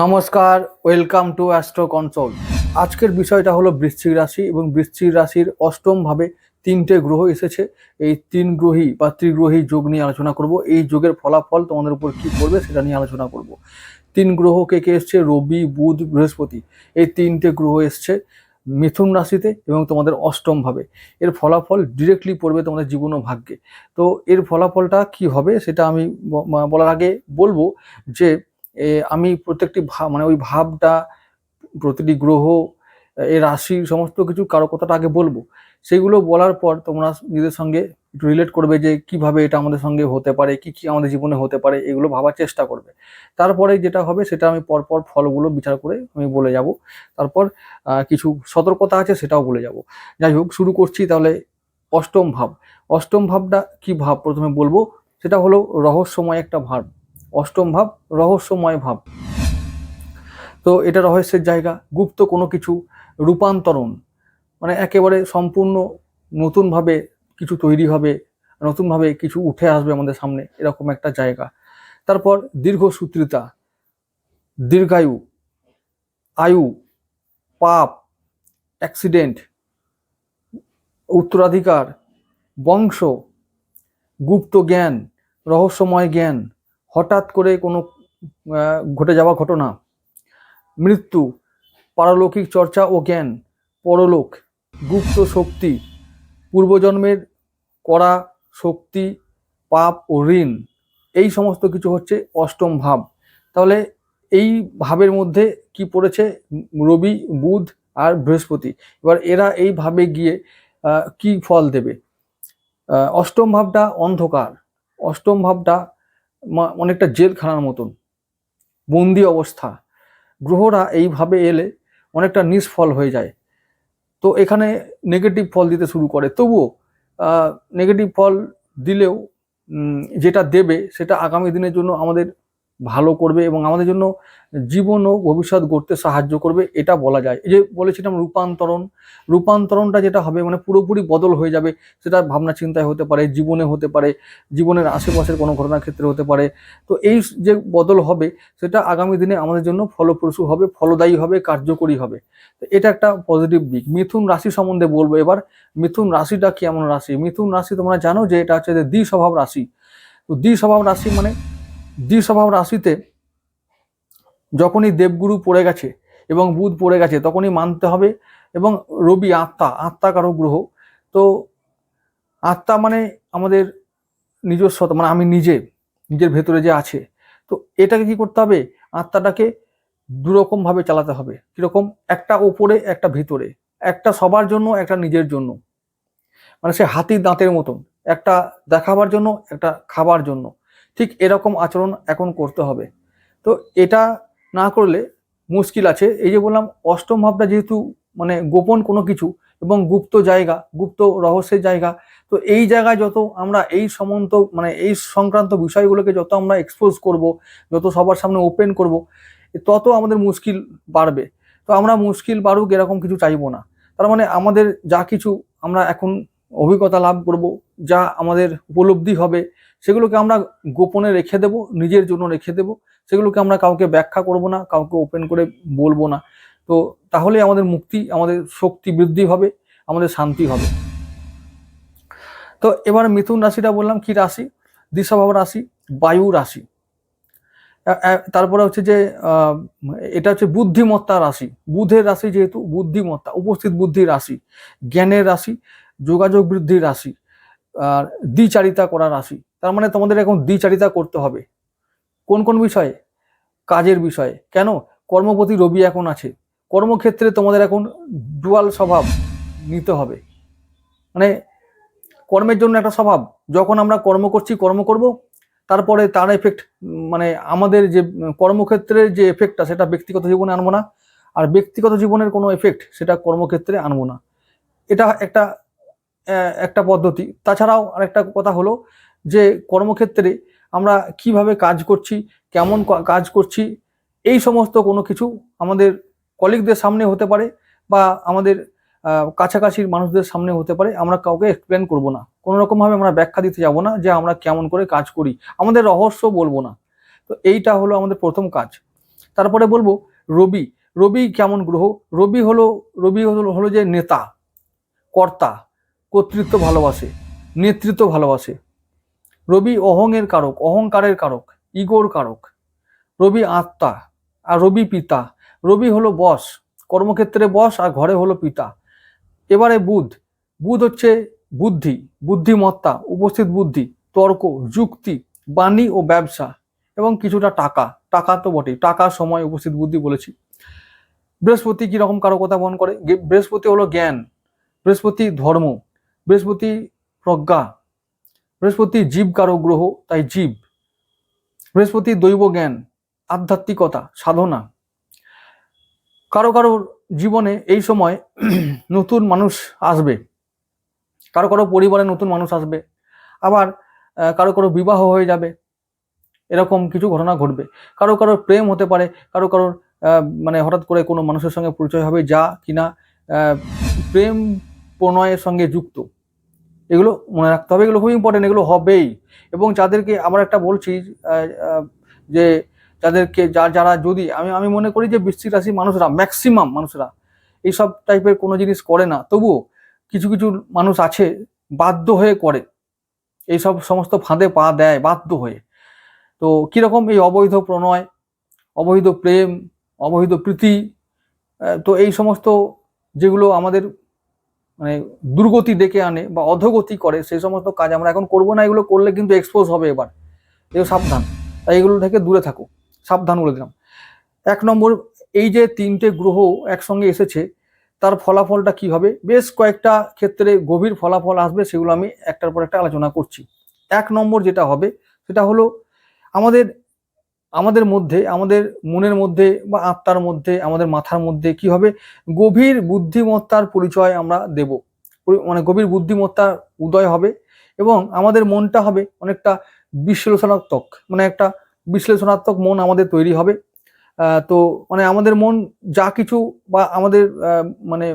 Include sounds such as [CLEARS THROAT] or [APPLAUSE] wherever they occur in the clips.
নমস্কার, welcome to astro console. আজকের বিষয়টা হলো বৃশ্চিক রাশি এবং বৃশ্চিক রাশির অষ্টম ভাবে তিনটে গ্রহ এসেছে। এই তিন গ্রহী বা ত্রিগ্রহী যোগ নিয়ে আলোচনা করব। এই যোগের ফলাফল তোমাদের উপর কি পড়বে সেটা নিয়ে আলোচনা করব। তিন গ্রহ কে কে এসছে? রবি, বুধ, বৃহস্পতি। এই তিনটে গ্রহ এসছে মিথুন রাশিতে এবং তোমাদের অষ্টম ভাবে এর ফলাফল ডিরেক্টলি পড়বে তোমাদের জীবন ও ভাগ্যে। তো এর ফলাফলটা কি হবে সেটা আমি বলার আগে বলব যে আমি প্রত্যেকটি ভাব মানে ওই ভাবটা, প্রতিটি গ্রহ এই রাশি, সমস্ত কিছু কারও কথাটা আগে বলব। সেগুলো বলার পর তোমরা নিজেদের সঙ্গে একটু রিলেট করবে যে কীভাবে এটা আমাদের সঙ্গে হতে পারে, কি কি আমাদের জীবনে হতে পারে, এগুলো ভাবার চেষ্টা করবে। তারপরে যেটা হবে সেটা আমি পরপর ফলগুলো বিচার করে আমি বলে যাব। তারপর কিছু সতর্কতা আছে সেটাও বলে যাব। যাই হোক, শুরু করছি তাহলে অষ্টম ভাব। অষ্টম ভাবটা কি ভাব? প্রথমে বলব, সেটা হলো রহস্যময় একটা ভাব। অষ্টম ভাব, রহস্যময় ভাব। তো এটা রহস্যের জায়গা, গুপ্ত কোনো কিছু, রূপান্তরণ। মানে একেবারে সম্পূর্ণ নতুনভাবে কিছু তৈরি হবে, নতুনভাবে কিছু উঠে আসবে আমাদের সামনে, এরকম একটা জায়গা। তারপর দীর্ঘসূত্রিতা, দীর্ঘায়ু, আয়ু, পাপ, অ্যাক্সিডেন্ট, উত্তরাধিকার, বংশ, গুপ্ত জ্ঞান, রহস্যময় জ্ঞান হঠাৎ করে কোনো ঘটে যাওয়া ঘটনা, মৃত্যু, পারলৌকিক চর্চা ও জ্ঞান, পরলোক, গুপ্ত শক্তি, পূর্বজন্মের করা শক্তি, পাপ ও ঋণ, এই সমস্ত কিছু হচ্ছে অষ্টম ভাব। তাহলে এই ভাবের মধ্যে কি পড়েছে? রবি, বুধ আর বৃহস্পতি। এবার এরা এই ভাবে গিয়ে কি ফল দেবে? অষ্টম ভাবটা অন্ধকার। অষ্টম ভাবটা অনেকটা জেলখানার মতন। বন্দি অবস্থা। গ্রহরা এইভাবে এলে অনেকটা নিষ্ফল হয়ে যায়। তো এখানে নেগেটিভ ফল দিতে শুরু করে। তবুও নেগেটিভ ফল দিলেও যেটা দেবে সেটা আগামী দিনের জন্য আমাদের ভালো করবে এবং আমাদের জন্য জীবন ও ভবিষ্যৎ গড়তে সাহায্য করবে, এটা বলা যায়। এই যে বলেছিলাম রূপান্তরণ, রূপান্তরণটা যেটা হবে মানে পুরোপুরি বদল হয়ে যাবে, সেটা ভাবনা চিন্তায় হতে পারে, জীবনে হতে পারে, জীবনের আশেপাশের কোনো ঘটনার ক্ষেত্রে হতে পারে। তো এই যে বদল হবে, সেটা আগামী দিনে আমাদের জন্য ফলপ্রসূ হবে, ফলদায়ী হবে, কার্যকরী হবে। তো এটা একটা পজিটিভ দিক। মিথুন রাশি সম্বন্ধে বলব এবার। মিথুন রাশিটা কেমন রাশি? মিথুন রাশি তোমরা জানো যে এটা হচ্ছে যে দ্বিস্বভাব রাশি। তো দ্বি স্বভাব রাশি মানে দ্বি স্বভাব রাশিতে যখনই দেবগুরু পড়ে গেছে এবং বুধ পড়ে গেছে, তখনই মানতে হবে এবং রবি আত্মা আত্মা কারও গ্রহ। তো আত্মা মানে আমাদের নিজস্বতা মানে আমি নিজে, নিজের ভেতরে যে আছে। তো এটাকে কি করতে হবে? আত্মাটাকে দুরকমভাবে চালাতে হবে। কীরকম? একটা ওপরে, একটা ভিতরে। একটা সবার জন্য, একটা নিজের জন্য। মানে সে হাতির দাঁতের মতন। একটা দেখাবার জন্য, একটা খাবার জন্য। ঠিক এরকম আচরণ এখন করতে হবে। তো এটা না করলে মুশকিল আছে। এই যে বললাম, অষ্টম ভাবটা যেহেতু মানে গোপন কোনো কিছু এবং গুপ্ত জায়গা, গুপ্ত রহস্যের জায়গা, তো এই জায়গায় যত আমরা এই সম্বন্ধ মানে এই সংক্রান্ত বিষয়গুলোকে যত আমরা এক্সপোজ করব, যত সবার সামনে ওপেন করব, তত আমাদের মুশকিল বাড়বে। তো আমরা মুশকিল বাড়ুক এরকম কিছু চাইব না। তার মানে আমাদের যা কিছু আমরা এখন অভিজ্ঞতা লাভ করব, যা আমাদের উপলব্ধি হবে, সেগুলোকে আমরা গোপনে রেখে দেব, নিজের জন্য রেখে দেব, সেগুলোকে আমরা কাউকে ব্যাখ্যা করব না, কাউকে ওপেন করে বলব না। তো তাহলে আমাদের মুক্তি, আমাদের শক্তি বৃদ্ধি হবে, আমাদের শান্তি হবে। তো এবার মিথুন রাশিটা বললাম, কি রাশি? দিশাভাব রাশি, বায়ু রাশি। তারপরে হচ্ছে যে এটা হচ্ছে বুদ্ধিমত্তা রাশি। বুধের রাশি যেহেতু, বুদ্ধিমত্তা, উপস্থিত বুদ্ধির রাশি। জ্ঞানের রাশি। যোগাযোগ বৃদ্ধির রাশি, আর দ্বিচারিতা করা রাশি। তার মানে তোমাদের এখন দ্বিচারিতা করতে হবে। কোন কোন বিষয়ে? কাজের বিষয়ে। কেন? কর্মপতি রবি এখন আছে। কর্মক্ষেত্রে তোমাদের এখন ডুয়াল স্বভাব নিতে হবে। মানে কর্মের জন্য একটা স্বভাব। যখন আমরা কর্ম করছি, কর্ম করব, তারপরে তার এফেক্ট মানে আমাদের যে কর্মক্ষেত্রের যে এফেক্টটা সেটা ব্যক্তিগত জীবনে আনব না। আর ব্যক্তিগত জীবনের কোনো এফেক্ট সেটা কর্মক্ষেত্রে আনব না। এটা একটা একটা পদ্ধতি। তাছাড়াও আরেকটা কথা হলো যে, কর্মক্ষেত্রে আমরা কীভাবে কাজ করছি, কেমন কাজ করছি, এই সমস্ত কোনো কিছু আমাদের কলিগদের সামনে হতে পারে বা আমাদের কাছাকাছির মানুষদের সামনে হতে পারে। আমরা কাউকে এক্সপ্লেন করব না। কোনো রকমভাবে আমরা ব্যাখ্যা দিতে যাব না যে, আমরা কেমন করে কাজ করি। আমাদের রহস্য বলব না। তো এইটা হলো আমাদের প্রথম কাজ। তারপরে বলব রবি। রবি কেমন গ্রহ? রবি হলো রবি হলো হলো যে নেতা, কর্তা। কর্তৃত্ব ভালোবাসে, নেতৃত্ব ভালোবাসে। রবি অহংয়ের কারক, অহংকারের কারক, ইগোর কারক। রবি আত্মা আর রবি পিতা। রবি হলো বস, কর্মক্ষেত্রে বস আর ঘরে হলো পিতা। এবারে বুধ বুধ হচ্ছে বুদ্ধি, বুদ্ধিমত্তা, উপস্থিত বুদ্ধি, তর্ক, যুক্তি, বাণী ও ব্যবসা এবং কিছুটা টাকা। টাকা তো বটেই, টাকা, সময়, উপস্থিত বুদ্ধি বলেছি। বৃহস্পতি কীরকম কারকতা বহন করে? বৃহস্পতি হলো জ্ঞান, বৃহস্পতি ধর্ম বৃহস্পতি প্রজ্ঞা, বৃহস্পতি জীব কারক গ্রহ, তাই জীব। বৃহস্পতি দৈব জ্ঞান, আধ্যাত্মিকতা, সাধনা। কারও কারও জীবনে এই সময় [CLEARS THROAT] নতুন মানুষ আসবে। কারও কারও পরিবারে নতুন মানুষ আসবে। আবার কারও কারও বিবাহ হয়ে যাবে। এরকম কিছু ঘটনা ঘটবে। কারও কারও প্রেম হতে পারে। কারও কারোর মানে হঠাৎ করে কোনো মানুষের সঙ্গে পরিচয় হবে যা কিনা প্রেম প্রণয়ের সঙ্গে যুক্ত। এগুলো মনে রাখতে হবে, এগুলো খুব ইম্পর্টেন্ট এগুলো হবেই। এবং যাদেরকে আবার একটা বলছি যে যাদেরকে, যা, যারা যদি, আমি আমি মনে করি যে বৃশ্চিক রাশি মানুষরা ম্যাক্সিমাম মানুষরা, এইসব টাইপের কোনো জিনিস করে না। তবুও কিছু কিছু মানুষ আছে, বাধ্য হয়ে করে। এইসব সমস্ত ফাঁদে পা দেয়, বাধ্য হয়ে। তো কীরকম এই অবৈধ প্রণয়, অবৈধ প্রেম, অবৈধ প্রীতি তো এই সমস্ত যেগুলো আমাদের মানে দুর্গতি ডেকে আনে বা অধগতি করে, সেই সমস্ত কাজ আমরা এখন করব না, এগুলো করলে কিন্তু এক্সপোজ হবে এবার। এগুলো সাবধান। তাই এগুলো থেকে দূরে থাকো। সাবধান বলে দিলাম। এক নম্বর, এই যে তিনটে গ্রহ একসঙ্গে এসেছে, তার ফলাফলটা কি হবে? বেশ কয়েকটা ক্ষেত্রে গভীর ফলাফল আসবে, সেগুলো আমি একটার পর একটা আলোচনা করছি। এক নম্বর যেটা হবে, সেটা হলো, আমাদের আমাদের মধ্যে, আমাদের মনের মধ্যে বা আত্মার মধ্যে, আমাদের মাথার মধ্যে কি হবে? গভীর বুদ্ধিমত্তার পরিচয় আমরা দেব। মানে গভীর বুদ্ধিমত্তার উদয় হবে এবং আমাদের মনটা হবে অনেকটা বিশ্লেষণাত্মক মানে একটা বিশ্লেষণাত্মক মন আমাদের তৈরি হবে। তো মানে আমাদের মন যা কিছু বা আমাদের মানে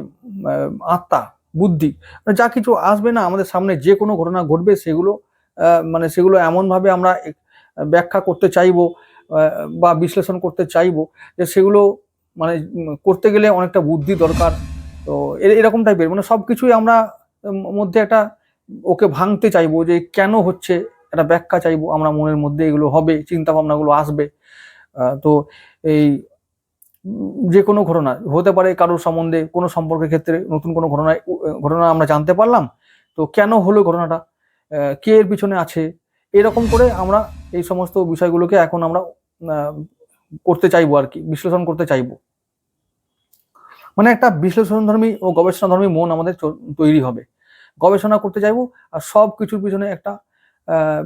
আত্মা, বুদ্ধি মানে যা কিছু আসবে না আমাদের সামনে যে কোনো ঘটনা ঘটবে সেগুলো মানে সেগুলো এমনভাবে আমরা ব্যাখ্যা করতে চাইব বা বিশ্লেষণ করতে চাইব যে সেগুলো মানে করতে গেলে অনেকটা বুদ্ধি দরকার। তো এরকম টাইপের মানে সব কিছুই আমরা মধ্যে একটা ওকে ভাঙতে চাইব যে কেন হচ্ছে একটা ব্যাখ্যা চাইব, আমরা মনের মধ্যে এগুলো হবে চিন্তা ভাবনাগুলো আসবে তো এই যে কোনো ঘটনা হতে পারে কারোর সম্বন্ধে কোনো সম্পর্কের ক্ষেত্রে নতুন কোনো ঘটনা ঘটনা আমরা জানতে পারলাম, তো কেন হলো ঘটনাটা? কে এর পিছনে আছে? এরকম করে আমরা এই সমস্ত বিষয়গুলোকে এখন আমরা করতে চাইব আর কি, বিশ্লেষণ করতে চাইব। মানে একটা বিশ্লেষণধর্মী ও গবেষণাধর্মী মন আমাদের তৈরি হবে। গবেষণা করতে চাইব আর সব কিছুর পিছনে একটা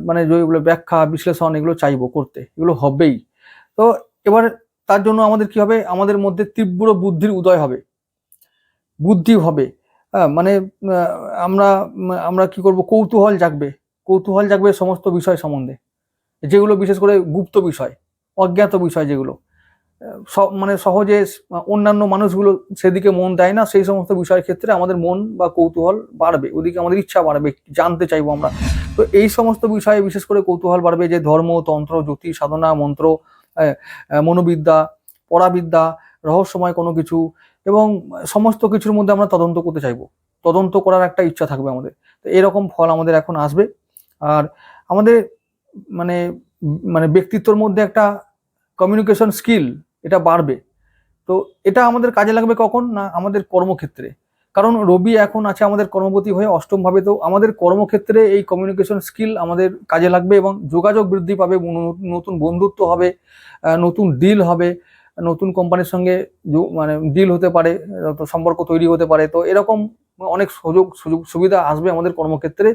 মানে যেগুলো ব্যাখ্যা, বিশ্লেষণ এগুলো চাইব করতে, এগুলো হবেই। তো এবার তার জন্য আমাদের কি হবে? আমাদের মধ্যে তীব্র বুদ্ধির উদয় হবে। বুদ্ধি হবে। মানে আমরা আমরা কি করব? কৌতূহল জাগবে। কৌতূহল জাগবে সমস্ত বিষয় সম্বন্ধে। যেগুলো বিশেষ করে গুপ্ত বিষয়। অজ্ঞাত বিষয় যেগুলো। মানে সহজে অন্যান্য মানুষগুলো সেদিকে মন দেয় না, সেই সমস্ত বিষয়ের ক্ষেত্রে আমাদের মন বা কৌতূহল বাড়বে, ওদিকে আমাদের ইচ্ছা বাড়বে, জানতে চাইব আমরা। তো এই সমস্ত বিষয়ে বিশেষ করে কৌতূহল বাড়বে যে ধর্ম, তন্ত্র, জ্যোতি, সাধনা, মন্ত্র মনোবিদ্যা, পরাবিদ্যা, রহস্যময় কোনো কিছু এবং সমস্ত কিছুর মধ্যে আমরা তদন্ত করতে চাইব। তদন্ত করার একটা ইচ্ছা থাকবে আমাদের। তো এরকম ফল আমাদের এখন আসবে। আর আমাদের মানে মানে ব্যক্তিত্বর মধ্যে একটা কমিউনিকেশন স্কিল এটা বাড়বে। তো এটা আমাদের কাজে লাগবে কখন? না, আমাদের কর্মক্ষেত্রে। কারণ রবি এখন আছে আমাদের কর্মপতি হয়ে অষ্টম ভাবে তো আমাদের কর্মক্ষেত্রে এই কমিউনিকেশন স্কিল আমাদের কাজে লাগবে এবং যোগাযোগ বৃদ্ধি পাবে, নতুন বন্ধুত্ব হবে নতুন ডিল হবে। নতুন কোম্পানির সঙ্গে মানে ডিল হতে পারে সম্পর্ক তৈরি হতে পারে, তো এরকম অনেক সুযোগ সুযোগ, সুবিধা আসবে আমাদের কর্মক্ষেত্রে।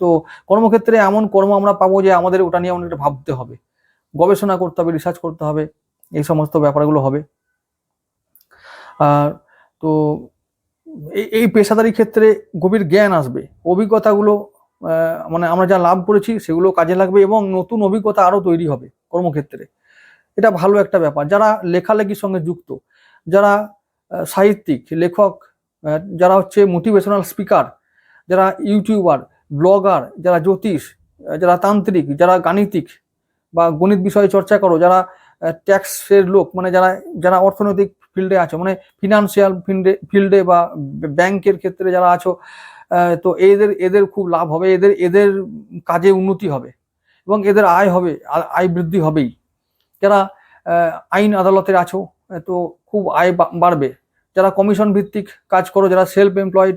তো কর্মক্ষেত্রে এমন কর্ম আমরা পাবো যে আমাদের ওটা নিয়ে অনেকটা ভাবতে হবে। গবেষণা করতে হবে রিসার্চ করতে হবে, এই সমস্ত ব্যাপারগুলো হবে। আর তো এই এই পেশাদারি ক্ষেত্রে গভীর জ্ঞান আসবে। অভিজ্ঞতাগুলো মানে আমরা যা লাভ করেছি সেগুলো কাজে লাগবে এবং নতুন অভিজ্ঞতা আরও তৈরি হবে কর্মক্ষেত্রে। এটা ভালো একটা ব্যাপার। যারা লেখালেখির সঙ্গে যুক্ত, যারা সাহিত্যিক, লেখক যারা হচ্ছে মোটিভেশনাল স্পিকার যারা ইউটিউবার ব্লগার যারা জ্যোতিষ যারা তান্ত্রিক, যারা গাণিতিক বা গণিত বিষয়ে চর্চা করো, যারা ট্যাক্সের লোক মানে যারা যারা অর্থনৈতিক ফিল্ডে আছো মানে ফিনান্সিয়াল ফিল্ডে ফিল্ডে বা ব্যাংকের ক্ষেত্রে যারা আছো তো এদের এদের খুব লাভ হবে, এদের এদের কাজে উন্নতি হবে এবং এদের আয় হবে আয় বৃদ্ধি হবেই। যারা আইন আদালতের আছো তো খুব আয় বাড়বে। যারা কমিশন ভিত্তিক কাজ করো, যারা সেলফ এমপ্লয়েড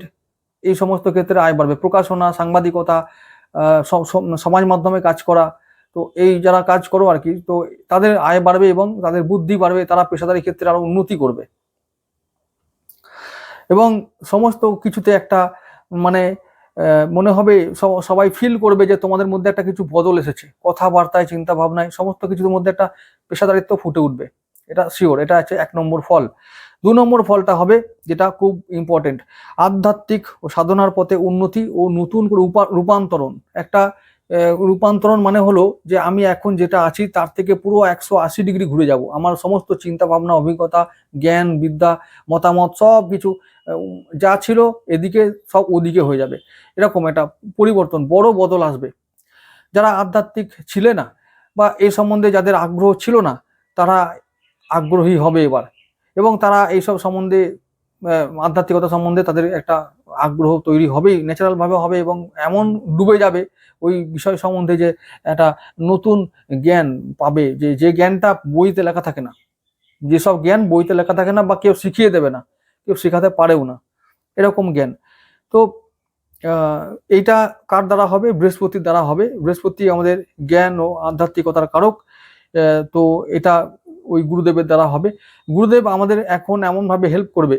এই সমস্ত ক্ষেত্রে আয় বাড়বে। প্রকাশনা, সাংবাদিকতা সমাজ মাধ্যমে কাজ করা, তো এই যারা কাজ করো আর কি, তো তাদের আয় বাড়বে এবং তাদের বুদ্ধি বাড়বে, তারা পেশাদারি ক্ষেত্রে আরও উন্নতি করবে। এবং সমস্ত কিছুতে একটা মানে মনে হবে সবাই ফিল করবে যে তোমাদের মধ্যে একটা কিছু বদল এসেছে। কথাবার্তায় চিন্তা ভাবনায় সমস্ত কিছুর মধ্যে একটা পেশাদারিত্ব ফুটে উঠবে। এটা শিওর এটা আছে এক নম্বর ফল। দু নম্বর ফলটা হবে যেটা খুব ইম্পর্টেন্ট আধ্যাত্মিক ও সাধনার পথে উন্নতি ও নতুন করে রূপা- রূপান্তরণ। একটা রূপান্তরণ মানে হলো যে আমি এখন যেটা আছি তার থেকে পুরো একশো আশি ডিগ্রি ঘুরে যাব। আমার সমস্ত চিন্তা ভাবনা অভিজ্ঞতা, জ্ঞান, বিদ্যা, মতামত সব কিছু যা ছিল এদিকে সব ওদিকে হয়ে যাবে। এরকম একটা পরিবর্তন, বড় বদল আসবে। যারা আধ্যাত্মিক ছিলে না বা এ সম্বন্ধে যাদের আগ্রহ ছিল না, তারা আগ্রহী হবে এবার। এবং তারা এইসব সম্বন্ধে আধ্যাত্মিকতা সম্বন্ধে তাদের একটা আগ্রহ তৈরি হবেই ন্যাচারাল ভাবে হবে এবং এমন ডুবে যাবে ওই বিষয় সম্বন্ধে যে একটা নতুন জ্ঞান পাবে, যে যে জ্ঞানটা বইতে লেখা থাকে না। যেসব জ্ঞান বইতে লেখা থাকে না বা কেউ শিখিয়ে দেবে না। কেউ শেখাতে পারেও না। এরকম জ্ঞান। তো এইটা কার দ্বারা হবে? বৃহস্পতির দ্বারা হবে। বৃহস্পতি আমাদের জ্ঞান ও আধ্যাত্মিকতার কারক। তো এটা ওই গুরুদেবের দ্বারা হবে। গুরুদেব আমাদের এখন এমনভাবে হেল্প করবে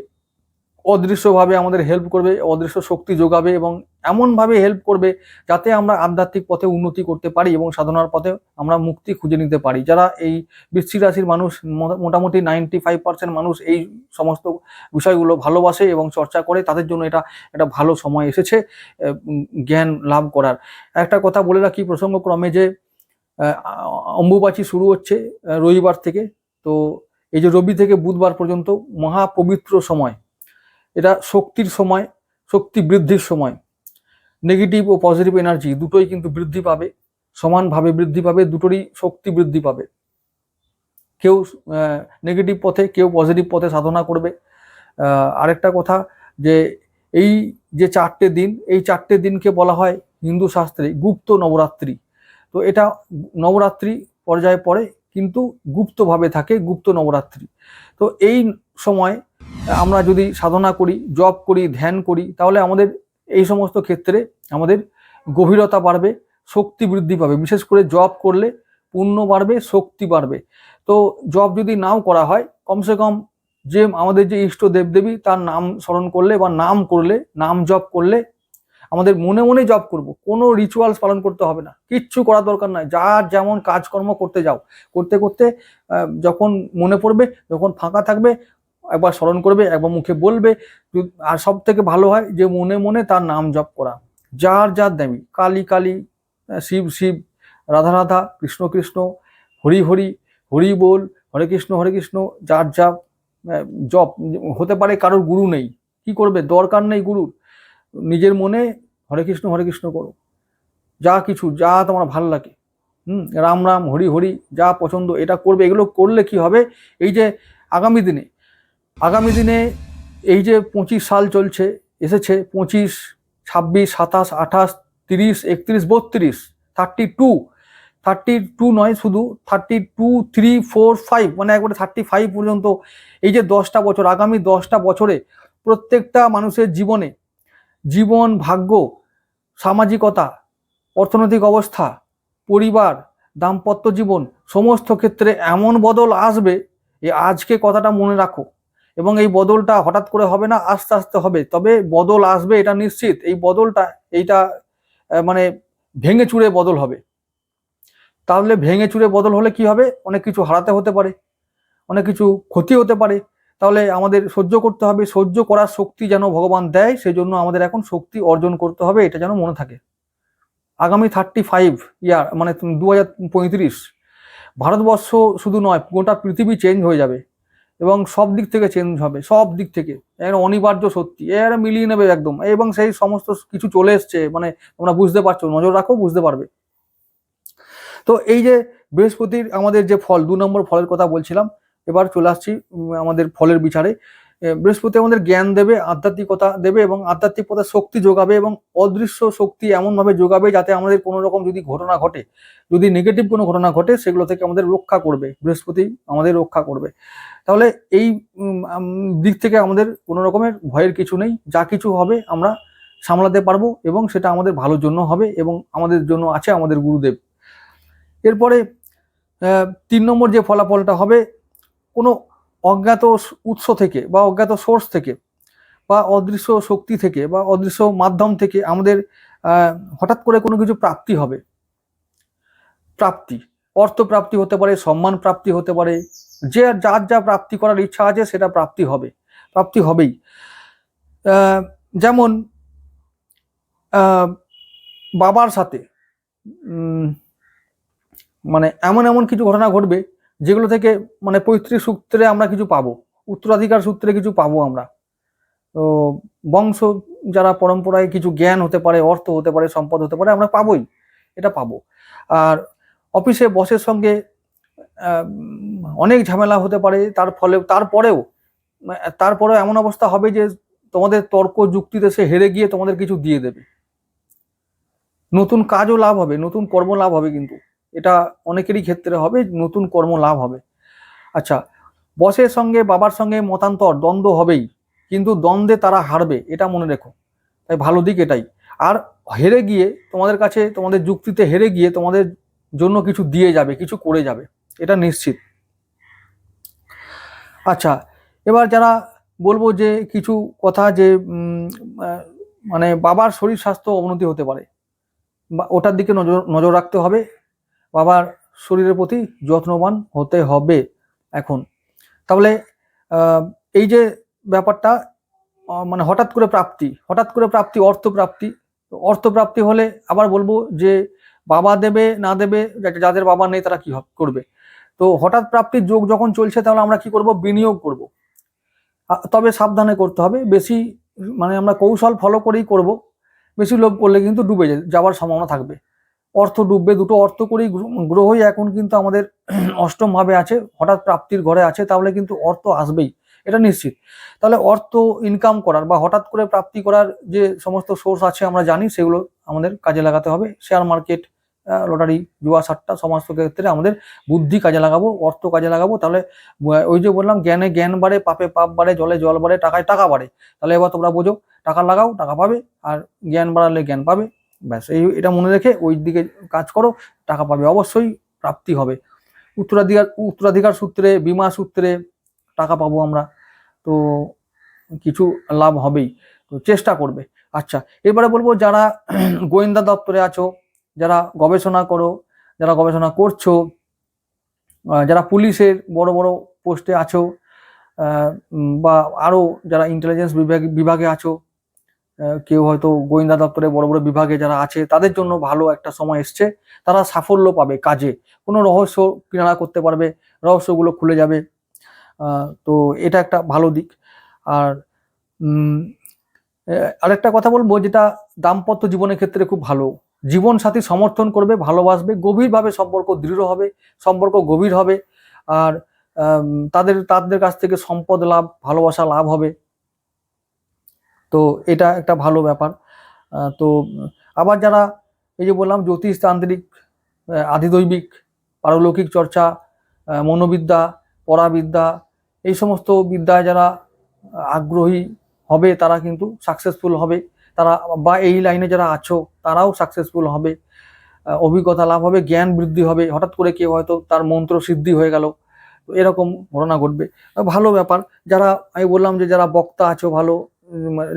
অদৃশ্যভাবে আমাদের হেল্প করবে, অদৃশ্য শক্তি যোগাবে এবং এমনভাবে হেল্প করবে যাতে আমরা আধ্যাত্মিক পথে উন্নতি করতে পারি এবং সাধনার পথে আমরা মুক্তি খুঁজে নিতে পারি। যারা এই বৃশ্চিক রাশির মানুষ মোটামুটি নাইনটি ফাইভ পার্সেন্ট মানুষ এই সমস্ত বিষয়গুলো ভালোবাসে এবং চর্চা করে, তাদের জন্য এটা একটা ভালো সময় এসেছে জ্ঞান লাভ করার। একটা কথা বলে রাখি প্রসঙ্গক্রমে যে অম্বুবাচী শুরু হচ্ছে রবিবার থেকে। তো এই যে রবি থেকে বুধবার পর্যন্ত মহাপবিত্র সময়। এটা শক্তির সময়, শক্তি বৃদ্ধির সময়। নেগেটিভ ও পজিটিভ এনার্জি দুটোই কিন্তু বৃদ্ধি পাবে, সমানভাবে বৃদ্ধি পাবে, দুটোরই শক্তি বৃদ্ধি পাবে। কেউ নেগেটিভ পথে, কেউ পজিটিভ পথে সাধনা করবে। আরেকটা কথা যে এই যে চারটে দিন, এই চারটে দিনকে বলা হয় হিন্দু শাস্ত্রে গুপ্ত নবরাত্রি। তো এটা নবরাত্রি পর্যায়ে পড়ে, কিন্তু গুপ্তভাবে থাকে গুপ্ত নবরাত্রি। তো এই সময় আমরা যদি সাধনা করি, জপ করি, ধ্যান করি, তাহলে আমাদের এই সমস্ত ক্ষেত্রে আমাদের গভীরতা বাড়বে, শক্তি বৃদ্ধি পাবে। বিশেষ করে জব করলে পুণ্য বাড়বে, শক্তি বাড়বে। তো জব যদি নাও করা হয়, কমসে কম যে আমাদের যে ইষ্ট দেবদেবী, তার নাম স্মরণ করলে বা নাম করলে, নাম জপ করলে আমাদের মনে মনে জব করব। কোনো রিচুয়ালস পালন করতে হবে না। কিচ্ছু করার দরকার নয় যার যেমন কাজকর্ম করতে যাও। করতে করতে যখন মনে পড়বে, যখন ফাঁকা থাকবে একবার স্মরণ করবে, একবার মুখে বলবে আর সব থেকে ভালো হয় যে মনে মনে তার নাম জপ করা। যার যার দামি, কালী কালী শিব শিব, রাধা রাধা, কৃষ্ণ কৃষ্ণ, হরি হরি হরি বল, হরে কৃষ্ণ হরে কৃষ্ণ, যার যা জপ, হতে পারে কারোর গুরু নেই, কি করবে? দরকার নেই গুরুর। নিজের মনে হরে কৃষ্ণ হরে কৃষ্ণ করো। যা কিছু, যা তোমার ভালো লাগে। হুম, রাম রাম, হরি হরি, যা পছন্দ, এটা করবে। এগুলো করলে কি হবে? এই যে আগামী দিনে আগামী দিনে এই যে পঁচিশ সাল চলছে, এসেছে পঁচিশ, ছাব্বিশ, সাতাশ, আঠাশ, তিরিশ, একত্রিশ, বত্রিশ থার্টি টু থার্টি টু নয় শুধু thirty two three four five মানে একবারে থার্টি ফাইভ পর্যন্ত এই যে দশটা বছর, আগামী দশটা বছরে প্রত্যেকটা মানুষের জীবনে জীবন, ভাগ্য, সামাজিকতা, অর্থনৈতিক অবস্থা, পরিবার, দাম্পত্য জীবন, সমস্ত ক্ষেত্রে এমন বদল আসবে এই আজকে কথাটা মনে রাখো। এবং এই বদলটা হঠাৎ করে হবে না, আস্তে আস্তে হবে। তবে বদল আসবে, এটা নিশ্চিত। এই বদলটা, এইটা মানে ভেঙে চুরে বদল হবে। তাহলে ভেঙে চুরে বদল হলে কি হবে? অনেক কিছু হারাতে হতে পারে, অনেক কিছু ক্ষতি হতে পারে। তাহলে আমাদের সহ্য করতে হবে, সহ্য করার শক্তি যেন ভগবান দেয় সেই জন্য আমাদের এখন শক্তি অর্জন করতে হবে, এটা যেন মনে থাকে। আগামী থার্টি ফাইভ ইয়ার মানে দু হাজার পঁয়ত্রিশ, ভারতবর্ষ শুধু নয়, গোটা পৃথিবী চেঞ্জ হয়ে যাবে। এবং সব দিক থেকে চেঞ্জ হবে, সব দিক থেকে। এর অনিবার্য সত্যি। এর মিলিয়ে নেবে একদম। এবং সেই সমস্ত কিছু চলে এসছে মানে তোমরা বুঝতে পারছ, নজর রাখো, বুঝতে পারবে। তো এই যে বৃহস্পতির আমাদের যে ফল, দু নম্বর ফলের কথা বলছিলাম, এবার চলে আসছি আমাদের ফলের বিচারে। বৃহস্পতি আমাদের জ্ঞান দেবে, আধ্যাত্মিকতা দেবে এবং আধ্যাত্মিকতা শক্তি যোগাবে এবং অদৃশ্য শক্তি এমনভাবে যোগাবে যাতে আমাদের কোনো রকম যদি ঘটনা ঘটে, যদি নেগেটিভ কোনো ঘটনা ঘটে, সেগুলো থেকে আমাদের রক্ষা করবে, বৃহস্পতি আমাদের রক্ষা করবে। তাহলে এই দিক থেকে আমাদের কোনো রকমের ভয়ের কিছু নেই, যা কিছু হবে আমরা সামলাতে পারব এবং সেটা আমাদের ভালোর জন্য হবে এবং আমাদের জন্য আছে আমাদের গুরুদেব। এরপরে তিন নম্বর যে ফলাফলটা হবে, কোনো অজ্ঞাত উৎস থেকে বা অজ্ঞাত সোর্স থেকে বা অদৃশ্য শক্তি থেকে বা অদৃশ্য মাধ্যম থেকে আমাদের হঠাৎ করে কোনো কিছু প্রাপ্তি হবে। প্রাপ্তি অর্থ প্রাপ্তি হতে পারে, সম্মান প্রাপ্তি হতে পারে, যে যার যা প্রাপ্তি করার ইচ্ছা আছে সেটা প্রাপ্তি হবে, প্রাপ্তি হবেই। যেমন বাবার সাথে মানে এমন এমন কিছু ঘটনা ঘটবে যেগুলো থেকে মানে পৈতৃক সূত্রে আমরা কিছু পাবো, উত্তরাধিকার সূত্রে কিছু পাবো আমরা। তো বংশ যারা পরম্পরায় কিছু জ্ঞান হতে পারে, অর্থ হতে পারে, সম্পদ হতে পারে, আমরা পাবোই, এটা পাবো। আর অফিসে বসের সঙ্গে অনেক ঝামেলা হতে পারে, তার ফলে, তারপরেও তারপরেও এমন অবস্থা হবে যে তোমাদের তর্ক যুক্তিতে সে হেরে গিয়ে তোমাদের কিছু দিয়ে দেবে। নতুন কাজও লাভ হবে, নতুন কর্ম লাভ হবে কিন্তু। এটা অনেকেরই ক্ষেত্রে হবে, নতুন কর্ম লাভ হবে। আচ্ছা বসের সঙ্গে বাবার সঙ্গে মতান্তর দ্বন্দ্ব হবেই, কিন্তু দ্বন্দ্বে তারা হারবে, এটা মনে রেখো। তাই ভালো দিক এটাই। আর হেরে গিয়ে তোমাদের কাছে, তোমাদের যুক্তিতে হেরে গিয়ে তোমাদের জন্য কিছু দিয়ে যাবে, কিছু করে যাবে, এটা নিশ্চিত। আচ্ছা এবার যারা বলব যে কিছু কথা যে মানে বাবার শরীর স্বাস্থ্য অবনতি হতে পারে, বা ওটার দিকে নজর নজর রাখতে হবে। বাবার শরীরের প্রতি যত্নবান হতে হবে এখন। তাহলে এই যে ব্যাপারটা মানে হঠাৎ করে প্রাপ্তি, হঠাৎ করে প্রাপ্তি অর্থ প্রাপ্তি অর্থ প্রাপ্তি হলে আবার বলব যে বাবা দেবে, না দেবে যাদের বাবা নেই তারা কি করবে। তো হঠাৎ প্রাপ্তির যোগ যখন চলছে তাহলে আমরা কি করব? বিনিয়োগ করব। তবে সাবধানে করতে হবে। বেশি মানে আমরা কৌশল ফলো করেই করব। বেশি লোভ করলে কিন্তু ডুবে যাওয়ার সম্ভাবনা থাকবে। অর্থ ডুববে, দুটো অর্থ করেই গ্রহই এখন কিন্তু আমাদের [CLEARS THROAT] অষ্টম ভাবে আছে, হঠাৎ প্রাপ্তির ঘরে আছে, তাহলে কিন্তু অর্থ আসবেই, এটা নিশ্চিত। তাহলে অর্থ ইনকাম করার বা হঠাৎ করে প্রাপ্তি করার যে সমস্ত সোর্স আছে আমরা জানি, সেগুলো আমাদের কাজে লাগাতে হবে। শেয়ার মার্কেট লটারি জুয়া, সাট্টা, সমস্ত ক্ষেত্রে আমাদের বুদ্ধি কাজে লাগাবো, অর্থ কাজে লাগাবো। তাহলে ওই যে বললাম, জ্ঞানে জ্ঞান বাড়ে, পাপে পাপ বাড়ে, জলে জল বাড়ে, টাকায় টাকা বাড়ে, তাহলে এবার তোমরা বোঝো, টাকা লাগাও, টাকা পাবে, আর জ্ঞান বাড়ালে জ্ঞান পাবে। ব্যাস, এই এটা মনে রেখে ওই দিকে কাজ করো, টাকা পাবে, অবশ্যই প্রাপ্তি হবে। উত্তরাধিকার উত্তরাধিকার সূত্রে, বিমা সূত্রে টাকা পাবো আমরা, তো কিছু লাভ হবেই, তো চেষ্টা করবে। আচ্ছা এবারে বলব যারা গোয়েন্দা দপ্তরে আছো, যারা গবেষণা করো, যারা গবেষণা করছ যারা পুলিশের বড় বড় পোস্টে আছো বা আরও যারা ইন্টেলিজেন্স বিভাগে বিভাগে আছো কেউ হয়তো গোয়েন্দা দপ্তরে বড় বড় বিভাগে যারা আছে, তাদের জন্য ভালো একটা সময় এসছে। তারা সাফল্য পাবে কাজে। কোনো রহস্য কিনারা করতে পারবে, রহস্যগুলো খুলে যাবে। তো এটা একটা ভালো দিক। আর আরেকটা কথা বলব যেটা দাম্পত্য জীবনের ক্ষেত্রে খুব ভালো। জীবন সাথী সমর্থন করবে, ভালোবাসবে, গভীরভাবে সম্পর্ক দৃঢ় হবে, সম্পর্ক গভীর হবে। আর তাদের তাদের কাছ থেকে সম্পদ লাভ, ভালোবাসা লাভ হবে। তো এটা একটা ভালো ব্যাপার। তো আবার যারা এই যে বললাম জ্যোতিষ তান্ত্রিক আধিদৈবিক, পারলৌকিক চর্চা মনোবিদ্যা, পরাবিদ্যা, এই সমস্ত বিদ্যায় যারা আগ্রহী হবে তারা কিন্তু সাকসেসফুল হবে। তারা বা এই লাইনে যারা আছো তারাও সাকসেসফুল হবে। অভিজ্ঞতা লাভ হবে, জ্ঞান বৃদ্ধি হবে। হঠাৎ করে কেউ হয়তো তার মন্ত্র সিদ্ধি হয়ে গেল। এরকম ঘটনা ঘটবে। ভালো ব্যাপার। যারা আমি বললাম যে যারা বক্তা আছো ভালো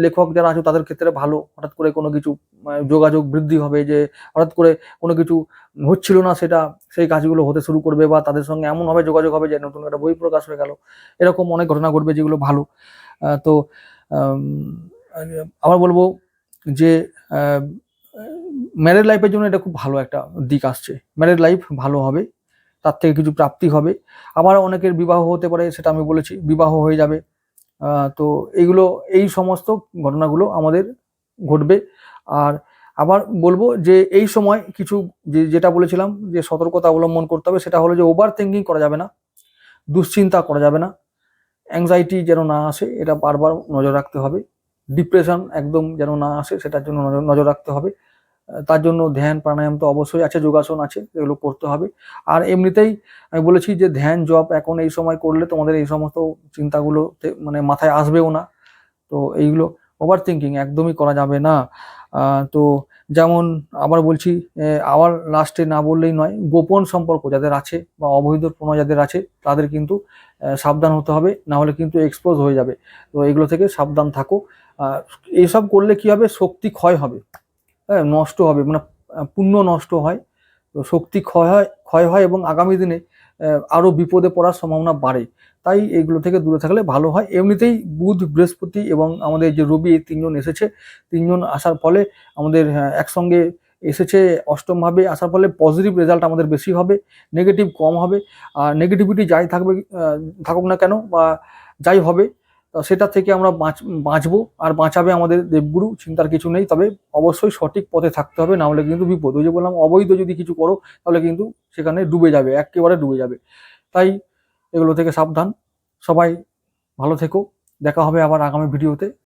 লেখক যারা আছে তাদের ক্ষেত্রে ভালো। হঠাৎ করে কোনো কিছু যোগাযোগ বৃদ্ধি হবে যে, হঠাৎ করে কোনো কিছু হচ্ছিল না সেটা, সেই কাজগুলো হতে শুরু করবে বা তাদের সঙ্গে এমনভাবে যোগাযোগ হবে যে, নতুন একটা বই প্রকাশ হয়ে গেল। এরকম অনেক ঘটনা ঘটবে যেগুলো ভালো। তো আবার বলব যে ম্যারেড লাইফের জন্য এটা খুব ভালো একটা দিক আসছে। ম্যারেড লাইফ ভালো হবে, তার থেকে কিছু প্রাপ্তি হবে। আবার অনেকের বিবাহ হতে পারে, সেটা আমি বলেছি, বিবাহ হয়ে যাবে। তো এইগুলো এই সমস্ত ঘটনাগুলো আমাদের ঘটবে। আর আবার বলব যে এই সময় কিছু যে, যেটা বলেছিলাম যে সতর্কতা অবলম্বন করতে হবে, সেটা হলো যে ওভার থিঙ্কিং করা যাবে না, দুশ্চিন্তা করা যাবে না অ্যাংজাইটি যেন না আসে, এটা বারবার নজর রাখতে হবে ডিপ্রেশন একদম যেন না আসে, সেটার জন্য নজর- রাখতে হবে। তার জন্য ধ্যান, প্রাণায়াম তো অবশ্যই আছে, যোগাসন আছে, এগুলো করতে হবে। আর এমনিতেই আমি বলেছি যে ধ্যান, জপ এখন এই সময় করলে তোমাদের এই সমস্ত চিন্তাগুলো মানে মাথায় আসবেও না। তো এইগুলো ওভার থিঙ্কিং একদমই করা যাবে না। তো যেমন আবার বলছি আবার লাস্টে না বললেই নয়, গোপন সম্পর্ক যাদের আছে বা অবৈধ প্রণয় যাদের আছে, তাদের কিন্তু সাবধান হতে হবে না হলে কিন্তু এক্সপোজ হয়ে যাবে। তো এগুলো থেকে সাবধান থাকো। এইসব করলে কি হবে? শক্তি ক্ষয় হবে। নষ্ট হবে মানে পুণ্য নষ্ট হয়, তো শক্তি ক্ষয় হয় ক্ষয় হয় এবং আগামী দিনে আরও বিপদে পড়ার সম্ভাবনা বাড়ে। তাই এগুলো থেকে দূরে থাকলে ভালো হয়। এমনিতেই বুধ, বৃহস্পতি এবং আমাদের যে রবি, এই তিনজন এসেছে। তিনজন আসার ফলে আমাদের একসঙ্গে এসেছে অষ্টমভাবে আসার ফলে পজিটিভ রেজাল্ট আমাদের বেশি হবে নেগেটিভ কম হবে। আর নেগেটিভিটি যাই থাকবে থাকুক না কেন বা যাই হবে সেটা থেকে আমরা বাঁচ, বাঁচবো। আর বাঁচাবে আমাদের দেবগুরু, চিন্তার কিছু নেই। তবে অবশ্যই সঠিক পথে থাকতে হবে, না হলে কিন্তু বিপদ। ওই যে বললাম, অবৈধ যদি কিছু করো, তাহলে কিন্তু সেখানে ডুবে যাবে, একেবারে ডুবে যাবে। তাই এগুলো থেকে সাবধান। সবাই ভালো থেকো। দেখা হবে আবার আগামী ভিডিওতে।